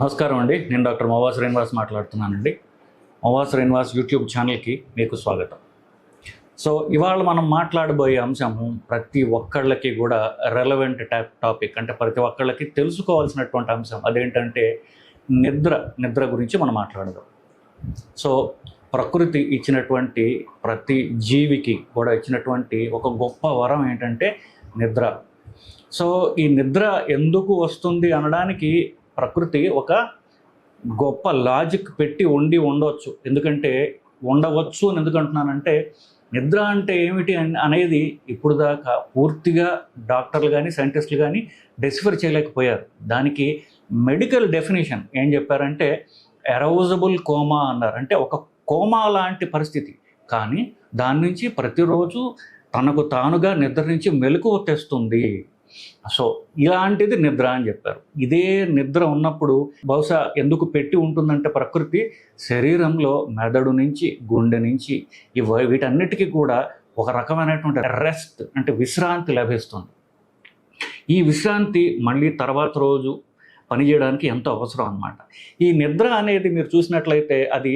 నమస్కారం అండి. నేను డాక్టర్ మోవా శ్రీనివాస్ మాట్లాడుతున్నానండి. మోవా శ్రీనివాస్ యూట్యూబ్ ఛానల్కి మీకు స్వాగతం. సో ఇవాళ మనం మాట్లాడబోయే అంశం ప్రతి ఒక్కళ్ళకి కూడా రెలవెంట్ టైప్ టాపిక్ అంటే ప్రతి ఒక్కళ్ళకి తెలుసుకోవాల్సినటువంటి అంశం అదేంటంటే నిద్ర నిద్ర గురించి మనం మాట్లాడదాం. సో ప్రకృతి ఇచ్చినటువంటి ప్రతి జీవికి కూడా ఇచ్చినటువంటి ఒక గొప్ప వరం ఏంటంటే నిద్ర. సో ఈ నిద్ర ఎందుకు వస్తుంది అనడానికి ప్రకృతి ఒక గొప్ప లాజిక్ పెట్టి ఉండి ఉండవచ్చు ఎందుకంటే ఉండవచ్చు అని ఎందుకంటున్నానంటే నిద్ర అంటే ఏమిటి అనేది ఇప్పుడు దాకా పూర్తిగా డాక్టర్లు కానీ సైంటిస్టులు కానీ డెసిఫర్ చేయలేకపోయారు. దానికి మెడికల్ డెఫినేషన్ ఏం చెప్పారంటే ఎరౌజబుల్ కోమా అన్నారు. అంటే ఒక కోమా లాంటి పరిస్థితి. కానీ దాని నుంచి ప్రతిరోజు తనకు తానుగా నిద్ర నుంచి మెలకు తెస్తుంది సో ఇలాంటిది నిద్ర అని చెప్పారు. ఇదే నిద్ర ఉన్నప్పుడు బహుశా ఎందుకు పెట్టి ఉంటుందంటే ప్రకృతి శరీరంలో మెదడు నుంచి గుండె నుంచి ఇవ వీటన్నిటికీ కూడా ఒక రకమైనటువంటి రెస్ట్ అంటే విశ్రాంతి లభిస్తుంది. ఈ విశ్రాంతి మళ్ళీ తర్వాత రోజు పనిచేయడానికి ఎంతో అవసరం అన్నమాట. ఈ నిద్ర అనేది మీరు చూసినట్లయితే అది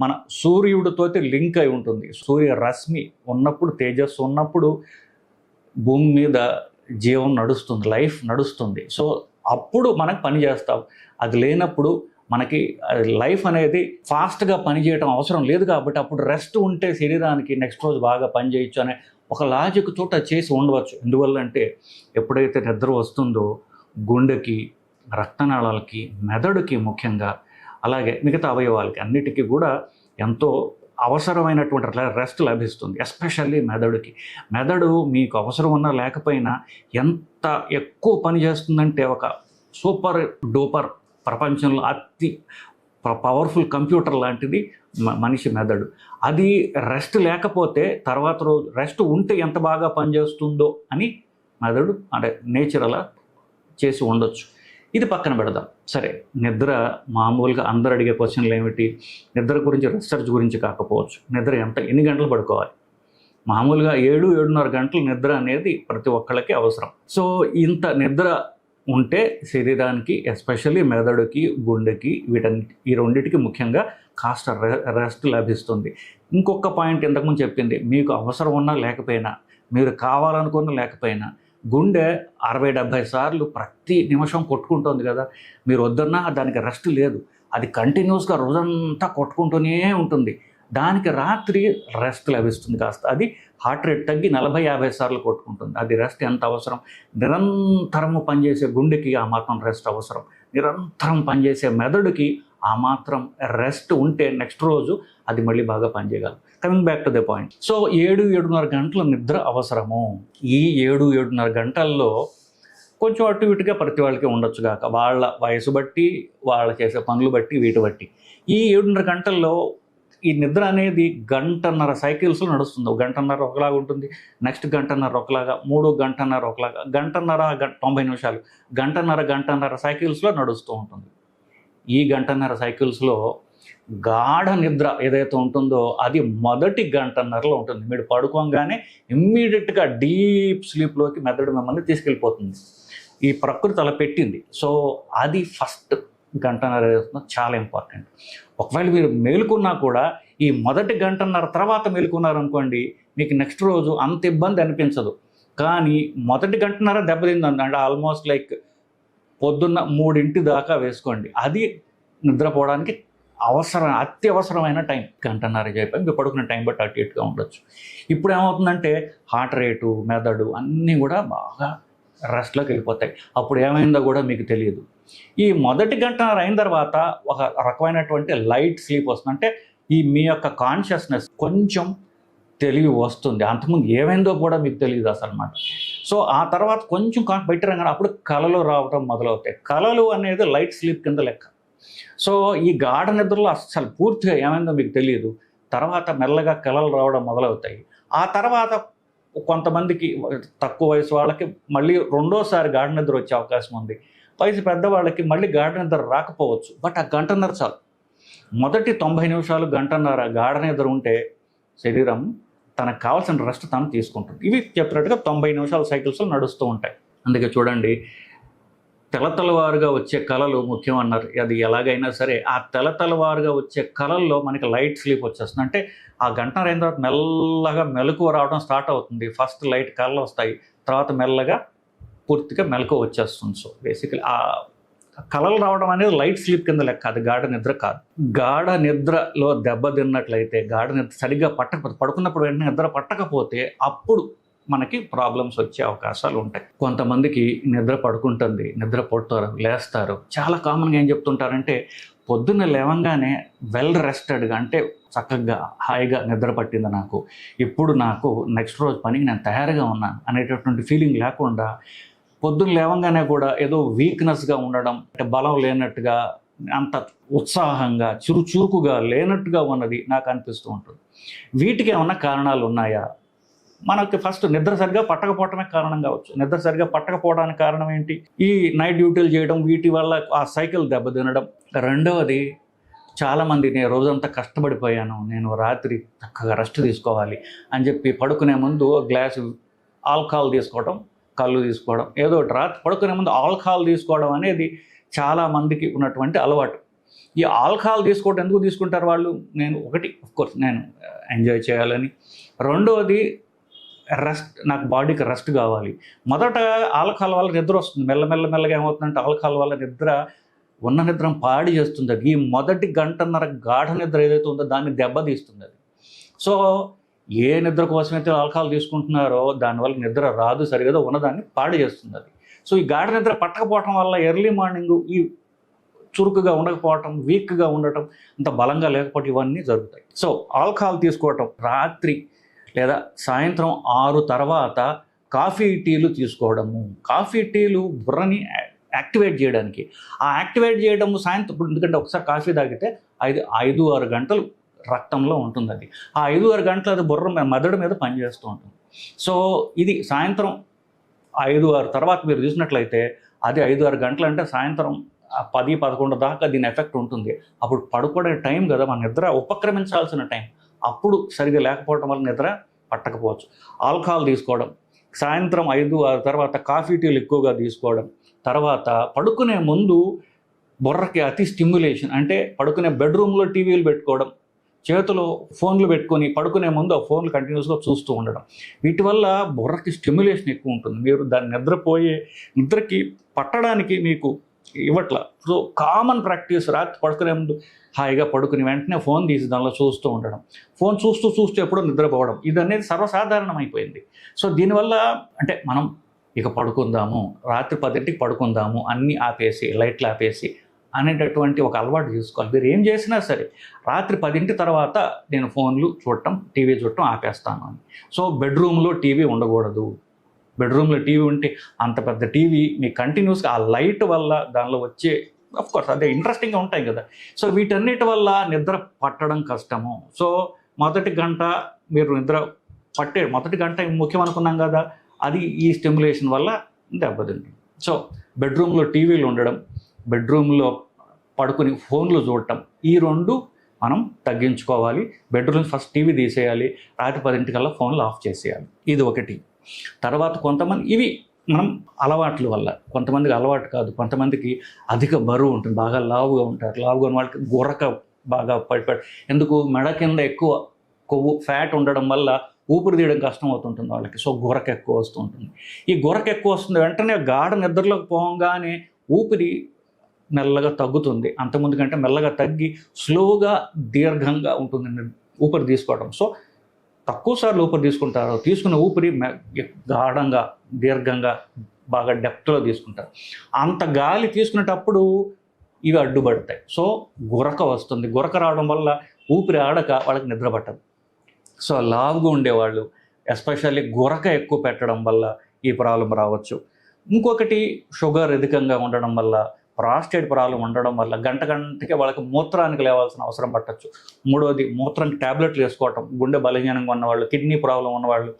మన సూర్యుడితో లింక్ అయి ఉంటుంది. సూర్య రశ్మి ఉన్నప్పుడు తేజస్సు ఉన్నప్పుడు భూమి మీద జీవం నడుస్తుంది లైఫ్ నడుస్తుంది. సో అప్పుడు మనకు పని చేస్తాం అది లేనప్పుడు మనకి లైఫ్ అనేది ఫాస్ట్గా పనిచేయడం అవసరం లేదు కాబట్టి అప్పుడు రెస్ట్ ఉంటే శరీరానికి నెక్స్ట్ రోజు బాగా పని చేయొచ్చు అనే ఒక లాజిక్ చోట చేసి ఉండవచ్చు. ఎందువల్ల అంటే ఎప్పుడైతే నిద్ర వస్తుందో గుండెకి రక్తనాళాలకి మెదడుకి ముఖ్యంగా అలాగే మిగతా అవయవాలకి అన్నిటికీ కూడా ఎంతో అవసరమైనటువంటి రెస్ట్ లభిస్తుంది ఎస్పెషల్లీ మెదడుకి. మెదడు మీకు అవసరం ఉన్నా లేకపోయినా ఎంత ఎక్కువ పని చేస్తుందంటే ఒక సూపర్ డూపర్ ప్రపంచంలో అతి పవర్ఫుల్ కంప్యూటర్ లాంటిది మ- మనిషి మెదడు. అది రెస్ట్ లేకపోతే తర్వాత రోజు రెస్ట్ ఉంటే ఎంత బాగా పనిచేస్తుందో అని మెదడు అంటే నేచర్ అలా చేసి ఉండొచ్చు. ఇది పక్కన పెడదాం. సరే నిద్ర మామూలుగా అందరు అడిగే క్వశ్చన్లు ఏమిటి? నిద్ర గురించి రీసెర్చ్ గురించి కాకపోవచ్చు. నిద్ర ఎంత ఎన్ని గంటలు పడుకోవాలి? మామూలుగా ఏడు ఏడున్నర గంటలు నిద్ర అనేది ప్రతి ఒక్కళ్ళకి అవసరం. సో ఇంత నిద్ర ఉంటే శరీరానికి ఎస్పెషల్లీ మెదడుకి గుండెకి వీటన్ని ఈ రెండింటికి ముఖ్యంగా కాస్త రె- రెస్ట్ లభిస్తుంది. ఇంకొక పాయింట్ ఇంతకుముందు చెప్పింది మీకు అవసరం ఉన్నా లేకపోయినా మీరు కావాలనుకున్నా లేకపోయినా గుండె అరవై డెబ్భై సార్లు ప్రతి నిమిషం కొట్టుకుంటుంది కదా. మీరు వద్దన్నా దానికి రెస్ట్ లేదు. అది కంటిన్యూస్గా రోజంతా కొట్టుకుంటూనే ఉంటుంది. దానికి రాత్రి రెస్ట్ లభిస్తుంది కాస్త. అది హార్ట్ రేట్ తగ్గి నలభై యాభై సార్లు కొట్టుకుంటుంది. అది రెస్ట్ ఎంత అవసరం? నిరంతరము పనిచేసే గుండెకి ఆ మాత్రం రెస్ట్ అవసరం. నిరంతరం పనిచేసే మెదడుకి ఆ మాత్రం రెస్ట్ ఉంటే నెక్స్ట్ రోజు అది మళ్ళీ బాగా పనిచేయగలదు. Coming back to the point so ఏడు ఏడున్నర గంటల నిద్ర అవసరము. ఈ ఏడు ఏడున్నర గంటల్లో కొంచెం అటు ఇటుగా ప్రతి వాళ్ళకి ఉండొచ్చు కాక వాళ్ళ వయసు బట్టి వాళ్ళ చేసే పనులు బట్టి వీటి బట్టి. ఈ ఏడున్నర గంటల్లో ఈ నిద్ర అనేది గంటన్నర సైకిల్స్లో నడుస్తుంది. గంటన్నర ఒకలాగా ఉంటుంది. నెక్స్ట్ గంటన్నర ఒకలాగా మూడు గంటన్నర ఒకలాగా గంటన్నర గంట తొంభై నిమిషాలు. గంటన్నర గంటన్నర సైకిల్స్లో నడుస్తూ ఉంటుంది. ఈ గంటన్నర సైకిల్స్లో గాఢ నిద్ర ఏదైతే ఉంటుందో అది మొదటి గంటన్నరలో ఉంటుంది. మీరు పడుకోగానే ఇమ్మీడియట్గా డీప్ స్లీప్లోకి మెదడు మిమ్మల్ని తీసుకెళ్ళిపోతుంది. ఈ ప్రకృతి అలా పెట్టింది. సో అది ఫస్ట్ గంటన్నర వేస్తున్న చాలా ఇంపార్టెంట్ ఒకవేళ మీరు మేలుకున్నా కూడా ఈ మొదటి గంటన్నర తర్వాత మేలుకున్నారనుకోండి మీకు నెక్స్ట్ రోజు అంత ఇబ్బంది అనిపించదు. కానీ మొదటి గంటన్నర దెబ్బతిందండి అంటే ఆల్మోస్ట్ లైక్ పొద్దున్న మూడింటి దాకా వేసుకోండి. అది నిద్రపోవడానికి అవసరం అత్యవసరమైన టైం. గంటన్నర చెప్పి మీరు పడుకున్న టైం బట్టి అటు ఇటుగా ఉండొచ్చు. ఇప్పుడు ఏమవుతుందంటే హార్ట్ రేటు మెదడు అన్నీ కూడా బాగా రెస్ట్లోకి వెళ్ళిపోతాయి. అప్పుడు ఏమైందో కూడా మీకు తెలియదు. ఈ మొదటి గంటన్నర అయిన తర్వాత ఒక రకమైనటువంటి లైట్ స్లీప్ వస్తుంది. అంటే ఈ మీ యొక్క కాన్షియస్నెస్ కొంచెం తెలివి వస్తుంది. అంతకుముందు ఏమైందో కూడా మీకు తెలియదు అసలు అనమాట సో ఆ తర్వాత కొంచెం బయట రంగానే అప్పుడు కళలు రావటం మొదలవుతాయి. కళలు అనేది లైట్ స్లీప్ కింద లెక్క. సో ఈ గాఢ నిద్రలో అసలు పూర్తిగా ఏమైందో మీకు తెలియదు. తర్వాత మెల్లగా కళలు రావడం మొదలవుతాయి. ఆ తర్వాత కొంతమందికి తక్కువ వయసు వాళ్ళకి మళ్ళీ రెండోసారి గాఢ నిద్ర వచ్చే అవకాశం ఉంది. వయసు పెద్దవాళ్ళకి మళ్ళీ గాఢ నిద్ర రాకపోవచ్చు. బట్ ఆ గంటన్నర చాలు. మొదటి తొంభై నిమిషాలు గంటన్నర గాఢ నిద్ర ఉంటే శరీరం తనకు కావాల్సిన రెస్ట్ తను తీసుకుంటుంది. ఇవి చెప్పినట్టుగా తొంభై నిమిషాల సైకిల్స్ నడుస్తూ ఉంటాయి. అందుకే చూడండి తెలతలవారుగా వచ్చే కళలు ముఖ్యం అన్నారు అది ఎలాగైనా సరే ఆ తెలతలవారుగా వచ్చే కళల్లో మనకి లైట్ స్లీప్ వచ్చేస్తుంది. అంటే ఆ గంట అయిన తర్వాత మెల్లగా మెలకువ రావడం స్టార్ట్ అవుతుంది. ఫస్ట్ లైట్ కళ్ళు వస్తాయి. తర్వాత మెల్లగా పూర్తిగా మెలకువ వచ్చేస్తుంది. సో బేసికలీ ఆ కళలు రావడం అనేది లైట్ స్లీప్ కింద లెక్క అది గాఢ నిద్ర కాదు. గాఢ నిద్రలో దెబ్బతిన్నట్లయితే గాఢ నిద్ర సరిగ్గా పట్టకపోతే పడుకున్నప్పుడు వెంటనే నిద్ర పట్టకపోతే అప్పుడు మనకి ప్రాబ్లమ్స్ వచ్చే అవకాశాలు ఉంటాయి. కొంతమందికి నిద్ర పడుకుంటుంది నిద్ర పడుతారు లేస్తారు. చాలా కామన్గా ఏం చెప్తుంటారంటే పొద్దున్న లేవంగానే వెల్ రెస్టెడ్గా అంటే చక్కగా హాయిగా నిద్ర పట్టింది నాకు. ఇప్పుడు నాకు నెక్స్ట్ రోజు పనికి నేను తయారుగా ఉన్నాను అనేటటువంటి ఫీలింగ్ లేకుండా పొద్దున్న లేవంగానే కూడా ఏదో వీక్నెస్గా ఉండడం అంటే బలం లేనట్టుగా అంత ఉత్సాహంగా చురుచురుకుగా లేనట్టుగా ఉన్నది నాకు అనిపిస్తూ ఉంటుంది. వీటికి ఏమన్నా కారణాలు ఉన్నాయా? మనకి ఫస్ట్ నిద్ర సరిగా పట్టకపోవటమే కారణం కావచ్చు. నిద్ర సరిగా పట్టకపోవడానికి కారణం ఏంటి? ఈ నైట్ డ్యూటీలు చేయడం వీటి వల్ల ఆ సైకిల్ దెబ్బతినడం. రెండవది చాలామంది నేను రోజంతా కష్టపడిపోయాను. నేను రాత్రి చక్కగా రెస్ట్ తీసుకోవాలి అని చెప్పి పడుకునే ముందు గ్లాసు ఆల్కహాల్ తీసుకోవడం కళ్ళు తీసుకోవడం. ఏదో ఒకటి రాత్రి పడుకునే ముందు ఆల్కహాల్ తీసుకోవడం అనేది చాలా మందికి ఉన్నటువంటి అలవాటు. ఈ ఆల్కహాల్ తీసుకోవడం ఎందుకు తీసుకుంటారు వాళ్ళు? నేను ఒకటి కోర్స్ నేను ఎంజాయ్ చేయాలని. రెండవది రెస్ట్ నాకు బాడీకి రెస్ట్ కావాలి. మొదట ఆల్కహాల్ వల్ల నిద్ర వస్తుంది. మెల్లమెల్ల మెల్లగా ఏమవుతుందంటే ఆల్కహాల్ వల్ల నిద్ర ఉన్న నిద్ర పాడి చేస్తుంది. అది ఈ మొదటి గంటన్నర గాఢ నిద్ర ఏదైతే ఉందో దాన్ని దెబ్బతీస్తుంది అది. సో ఏ నిద్ర కోసమైతే ఆల్కహాల్ తీసుకుంటున్నారో దానివల్ల నిద్ర రాదు సరిగదో ఉన్నదాన్ని పాడు చేస్తుంది అది. సో ఈ గాఢ నిద్ర పట్టకపోవటం వల్ల ఎర్లీ మార్నింగ్ ఈ చురుకుగా ఉండకపోవటం వీక్గా ఉండటం అంత బలంగా లేకపోవటం ఇవన్నీ జరుగుతాయి. సో ఆల్కహాల్ తీసుకోవటం రాత్రి లేదా సాయంత్రం ఆరు తర్వాత కాఫీ టీలు తీసుకోవడము. కాఫీ టీలు బుర్రని యాక్టివేట్ చేయడానికి. ఆ యాక్టివేట్ చేయడం సాయంత్రం ఇప్పుడు ఎందుకంటే ఒకసారి కాఫీ తాగితే ఐదు ఐదు ఆరు గంటలు రక్తంలో ఉంటుంది అది. ఆ ఐదు ఆరు గంటలు అది బుర్ర మెదడు మీద పనిచేస్తూ ఉంటుంది. సో ఇది సాయంత్రం ఐదు ఆరు తర్వాత మీరు చూసినట్లయితే అది ఐదు ఆరు గంటలు అంటే సాయంత్రం పది పదకొండు దాకా దీని ఎఫెక్ట్ ఉంటుంది. అప్పుడు పడుకోవడే టైం కదా మన నిద్ర ఉపక్రమించాల్సిన టైం. అప్పుడు సరిగా లేకపోవడం వల్ల నిద్ర పట్టకపోవచ్చు. ఆల్కహాల్ తీసుకోవడం సాయంత్రం ఐదు ఆరు తర్వాత కాఫీ టీలు ఎక్కువగా తీసుకోవడం తర్వాత పడుకునే ముందు బుర్రకి అతి స్టిమ్యులేషన్ అంటే పడుకునే బెడ్రూమ్లో టీవీలు పెట్టుకోవడం చేతిలో ఫోన్లు పెట్టుకొని పడుకునే ముందు ఆ ఫోన్లు కంటిన్యూస్గా చూస్తూ ఉండడం. వీటి వల్ల బుర్రకి స్టిమ్యులేషన్ ఎక్కువ ఉంటుంది. మీరు దాన్ని నిద్రపోయే నిద్రకి పట్టడానికి మీకు ఇవ్వట్ల. సో కామన్ ప్రాక్టీస్ రాత్రి పడుకునే ముందు హాయిగా పడుకుని వెంటనే ఫోన్ తీసి దానిలో చూస్తూ ఉండడం. ఫోన్ చూస్తూ చూస్తూ ఎప్పుడో నిద్రపోవడం. ఇది అనేది సర్వసాధారణం అయిపోయింది సో దీనివల్ల అంటే మనం ఇక పడుకుందాము రాత్రి పదింటికి పడుకుందాము అన్నీ ఆపేసి లైట్లు ఆపేసి అనేటటువంటి ఒక అలవాటు చేసుకోవాలి మీరు ఏం చేసినా సరే రాత్రి పదింటి తర్వాత నేను ఫోన్లు చూడటం టీవీ చూడటం ఆపేస్తాను అని. సో బెడ్రూమ్లో టీవీ ఉండకూడదు. బెడ్రూమ్లో టీవీ ఉంటే అంత పెద్ద టీవీ మీ కంటిన్యూస్గా ఆ లైట్ వల్ల దానిలో వచ్చే కోర్స్ అదే ఇంట్రెస్టింగ్గా ఉంటాయి కదా. సో వీటన్నిటి వల్ల నిద్ర పట్టడం కష్టము. సో మొదటి గంట మీరు నిద్ర పట్టే మొదటి గంట ముఖ్యం అనుకున్నాం కదా అది ఈ స్టిమ్యులేషన్ వల్ల దెబ్బతింటుంది. సో బెడ్రూమ్లో టీవీలు ఉండడం బెడ్రూమ్లో పడుకుని ఫోన్లు చూడటం ఈ రెండు మనం తగ్గించుకోవాలి. బెడ్రూమ్ ఫస్ట్ టీవీ తీసేయాలి. రాత్రి పదింటికల్లా ఫోన్లు ఆఫ్ చేసేయాలి. ఇది ఒకటి. తర్వాత కొంతమంది ఇవి మనం అలవాట్ల వల్ల కొంతమందికి అలవాటు కాదు కొంతమందికి అధిక బరువు ఉంటుంది బాగా లావుగా ఉంటారు లావుగా ఉన్న వాళ్ళకి గురక బాగా పడిపడి ఎందుకు మెడ కింద ఎక్కువ కొవ్వు ఫ్యాట్ ఉండడం వల్ల ఊపిరి తీయడం కష్టం అవుతుంటుంది వాళ్ళకి సో గురక ఎక్కువ వస్తుంటుంది ఈ గురక ఎక్కువ వస్తుంది వెంటనే గాఢ నిద్రలోకి పోగానే ఊపిరి మెల్లగా తగ్గుతుంది అంతకుముందు కంటే మెల్లగా తగ్గి స్లోగా దీర్ఘంగా ఉంటుంది ఊపిరి తీసుకోవడం. సో తక్కువ సార్లు ఊపిరి తీసుకుంటారు తీసుకున్న ఊపిరి గాఢంగా దీర్ఘంగా బాగా డెప్త్లో తీసుకుంటారు. అంత గాలి తీసుకునేటప్పుడు ఇవి అడ్డుపడతాయి. సో గురక వస్తుంది. గురక రావడం వల్ల ఊపిరి ఆడక వాళ్ళకి నిద్ర పట్టదు. సో లావుగా ఉండేవాళ్ళు. ఎస్పెషల్లీ గురక ఎక్కువ పెట్టడం వల్ల ఈ ప్రాబ్లం రావచ్చు. ఇంకొకటి షుగర్ అధికంగా ఉండడం వల్ల ప్రాస్టేట్ ప్రాబ్లం ఉండడం వల్ల గంట గంటకి వాళ్ళకి మూత్రానికి లేవాల్సిన అవసరం పట్టచ్చు. మూడోది మూత్రానికి ట్యాబ్లెట్లు వేసుకోవటం. గుండె బలహీనంగా ఉన్నవాళ్ళు కిడ్నీ ప్రాబ్లం ఉన్నవాళ్ళు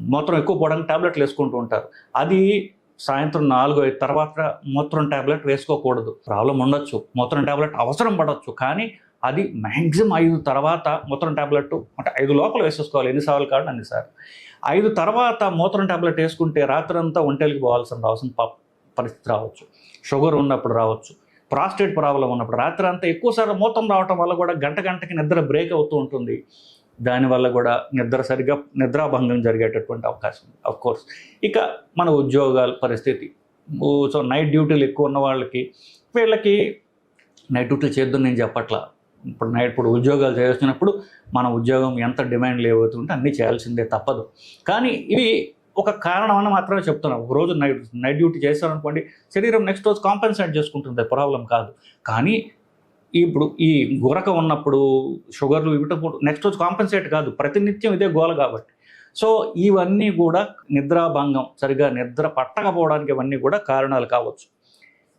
మూత్రం ఎక్కువ పోవడానికి ట్యాబ్లెట్లు వేసుకుంటూ ఉంటారు. అది సాయంత్రం నాలుగు ఐదు తర్వాత మూత్రం ట్యాబ్లెట్ వేసుకోకూడదు. ప్రాబ్లం ఉండొచ్చు. మూత్రం ట్యాబ్లెట్ అవసరం పడవచ్చు కానీ అది మ్యాక్సిమం ఐదు తర్వాత మూత్రం ట్యాబ్లెట్ అంటే ఐదు లోపల వేసేసుకోవాలి. ఎన్నిసార్లు కాదు అన్నిసార్లు ఐదు తర్వాత మూత్రం ట్యాబ్లెట్ వేసుకుంటే రాత్రంతా ఒంటెలకి పోవాల్సిన అవసరం ప- పరిస్థితి రావచ్చు. షుగర్ ఉన్నప్పుడు రావచ్చు. ప్రాస్టేట్ ప్రాబ్లం ఉన్నప్పుడు రాత్రి అంతా ఎక్కువసార్లు మూతం రావటం వల్ల కూడా గంట గంటకి నిద్ర బ్రేక్ అవుతూ ఉంటుంది. దానివల్ల కూడా నిద్ర సరిగా నిద్రాభంగం జరిగేటటువంటి అవకాశం ఉంది. కోర్స్ ఇక మన ఉద్యోగాల పరిస్థితి. సో నైట్ డ్యూటీలు ఎక్కువ ఉన్న వాళ్ళకి వీళ్ళకి నైట్ డ్యూటీలు చేద్దాం నేను చెప్పట్లా. ఇప్పుడు నైట్ ఇప్పుడు ఉద్యోగాలు చేస్తున్నప్పుడు మన ఉద్యోగం ఎంత డిమాండ్ లేవుతుంటే అన్నీ చేయాల్సిందే తప్పదు. కానీ ఇవి ఒక కారణం అని మాత్రమే చెప్తున్నాం. ఒక రోజు నైట్ నైట్ డ్యూటీ చేశారనుకోండి శరీరం నెక్స్ట్ రోజు కాంపెన్సేట్ చేసుకుంటుంది. ప్రాబ్లం కాదు. కానీ ఇప్పుడు ఈ గురక ఉన్నప్పుడు షుగర్లు ఇవ్వటప్పుడు నెక్స్ట్ రోజు కాంపెన్సేట్ కాదు. ప్రతినిత్యం ఇదే గోల కాబట్టి. సో ఇవన్నీ కూడా నిద్రాభంగం సరిగా నిద్ర పట్టకపోవడానికి ఇవన్నీ కూడా కారణాలు కావచ్చు.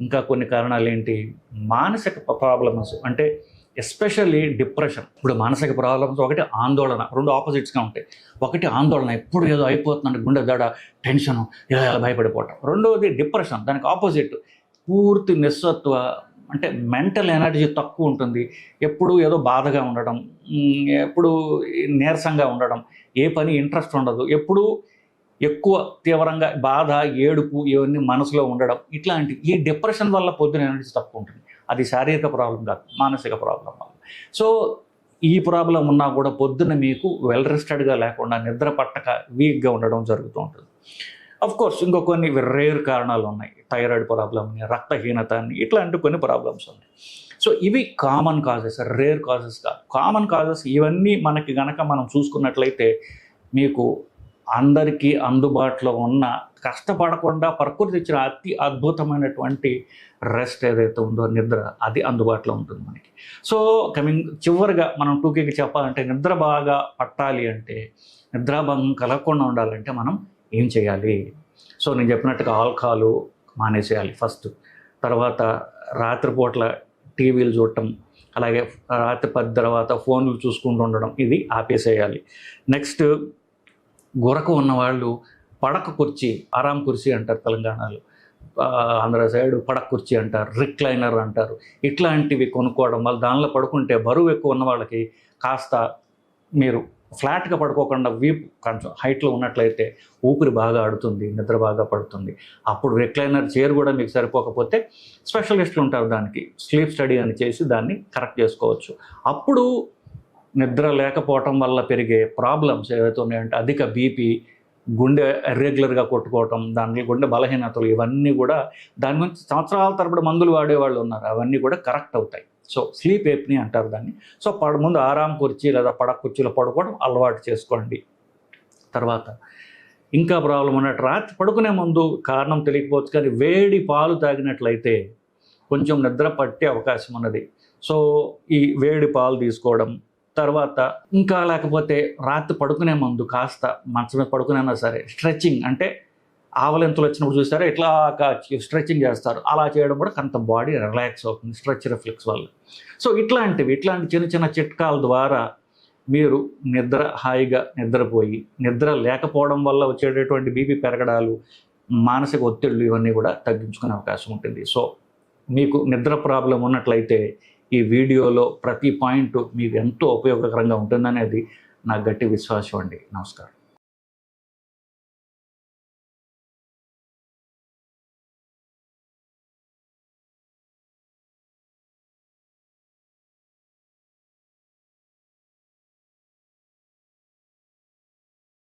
ఇంకా కొన్ని కారణాలు ఏంటి? మానసిక ప్రాబ్లమ్స్. అంటే ఎస్పెషల్లీ డిప్రెషన్. ఇప్పుడు మానసిక ప్రాబ్లమ్స్ ఒకటి ఆందోళన. రెండు ఆపోజిట్స్గా ఉంటాయి. ఒకటి ఆందోళన. ఎప్పుడు ఏదో అయిపోతుందంటే గుండె దడ టెన్షన్ ఇలా భయపడిపోవటం. రెండవది డిప్రెషన్. దానికి ఆపోజిట్. పూర్తి నిస్సత్వ అంటే మెంటల్ ఎనర్జీ తక్కువ ఉంటుంది. ఎప్పుడు ఏదో బాధగా ఉండడం ఎప్పుడు నీరసంగా ఉండడం ఏ పని ఇంట్రెస్ట్ ఉండదు. ఎప్పుడు ఎక్కువ తీవ్రంగా బాధ ఏడుపు ఇవన్నీ మనసులో ఉండడం. ఇట్లాంటి ఈ డిప్రెషన్ వల్ల పొద్దున ఎనర్జీ తక్కువ ఉంటుంది. అది శారీరక ప్రాబ్లం కాదు మానసిక ప్రాబ్లం వల్ల సో ఈ ప్రాబ్లం ఉన్నా కూడా పొద్దున మీకు వెల్ రెస్టెడ్గా లేకుండా నిద్ర పట్టక వీక్గా ఉండడం జరుగుతూ ఉంటుంది. అఫ్ కోర్స్ ఇంకో కొన్ని రేర్ కారణాలు ఉన్నాయి. థైరాయిడ్ ప్రాబ్లమ్ని రక్తహీనత అని ఇట్లాంటి కొన్ని ప్రాబ్లమ్స్ ఉన్నాయి. సో ఇవి కామన్ కాజెస్ రేర్ కాజెస్ కాదు. కామన్ కాజెస్ ఇవన్నీ మనకి గనక మనం చూసుకున్నట్లయితే మీకు అందరికీ అందుబాటులో ఉన్న కష్టపడకుండా ప్రకృతి ఇచ్చిన అతి అద్భుతమైనటువంటి రెస్ట్ ఏదైతే ఉందో నిద్ర అది అందుబాటులో ఉంటుంది మనకి. సో కమింగ్ చివరిగా మనం టూకేకి చెప్పాలంటే నిద్ర బాగా పట్టాలి అంటే నిద్రాభంగం కలగకుండా ఉండాలంటే మనం ఏం చేయాలి? సో నేను చెప్పినట్టుగా ఆల్కహాలు మానేసేయాలి ఫస్ట్ తర్వాత రాత్రిపూట్ల టీవీలు చూడటం అలాగే రాత్రి పది తర్వాత ఫోన్లు చూసుకుంటూ ఉండడం ఇది ఆపేసేయాలి. నెక్స్ట్ గురకు ఉన్నవాళ్ళు పడక కుర్చీ ఆరాం కుర్చీ అంటారు తెలంగాణలో. ఆంధ్ర సైడ్ పడక కుర్చీ అంటారు రిక్లైనర్ అంటారు. ఇట్లాంటివి కొనుక్కోవడం వల్ల దానిలో పడుకుంటే బరువు ఎక్కువ ఉన్న వాళ్ళకి కాస్త మీరు ఫ్లాట్గా పడుకోకుండా వీపు కొంచెం హైట్లో ఉన్నట్లయితే ఊపిరి బాగా ఆడుతుంది నిద్ర బాగా పడుతుంది. అప్పుడు రిక్లైనర్ చైర్ కూడా మీకు సరిపోకపోతే స్పెషలిస్టులు ఉంటారు దానికి. స్లీప్ స్టడీ అని చేసి దాన్ని కరెక్ట్ చేసుకోవచ్చు. అప్పుడు నిద్ర లేకపోవటం వల్ల పెరిగే ప్రాబ్లమ్స్ ఏవైతే ఉన్నాయంటే అధిక బీపీ గుండె రెగ్యులర్గా కొట్టుకోవటం దాని గుండె బలహీనతలు ఇవన్నీ కూడా దాని గురించి సంవత్సరాల తరబడి మందులు వాడేవాళ్ళు ఉన్నారు. అవన్నీ కూడా కరెక్ట్ అవుతాయి. సో స్లీప్ ఏప్ని అంటారు దాన్ని. సో పడ ముందు ఆరాం కుర్చీ లేదా పడక కుర్చీలో పడుకోవడం అలవాటు చేసుకోండి. తర్వాత ఇంకా ప్రాబ్లం ఉన్నట్టు రాత్రి పడుకునే ముందు కారణం తెలియకపోవచ్చు కానీ వేడి పాలు తాగినట్లయితే కొంచెం నిద్ర పట్టే అవకాశం ఉన్నది. సో ఈ వేడి పాలు తీసుకోవడం తర్వాత ఇంకా లేకపోతే రాత్రి పడుకునే ముందు కాస్త మంచం మీద పడుకునేనా సరే స్ట్రెచ్చింగ్ అంటే ఆవలింతలు వచ్చినప్పుడు చూసారా? ఇట్లా స్ట్రెచ్చింగ్ చేస్తారు. అలా చేయడం కూడా కొంత బాడీ రిలాక్స్ అవుతుంది స్ట్రెచ్ రిఫ్లెక్స్ వల్ల. సో ఇట్లాంటివి ఇట్లాంటి చిన్న చిన్న చిట్కాల ద్వారా మీరు నిద్ర హాయిగా నిద్రపోయి నిద్ర లేకపోవడం వల్ల వచ్చేటటువంటి బీపీ పెరగడాలు మానసిక ఒత్తిళ్ళు ఇవన్నీ కూడా తగ్గించుకునే అవకాశం ఉంటుంది. సో మీకు నిద్ర ప్రాబ్లం ఉన్నట్లయితే ఈ వీడియోలో ప్రతి పాయింట్ మీకు ఎంతో ఉపయోగకరంగా ఉంటుందనేది నా గట్టి విశ్వాసం అండి. నమస్కారం.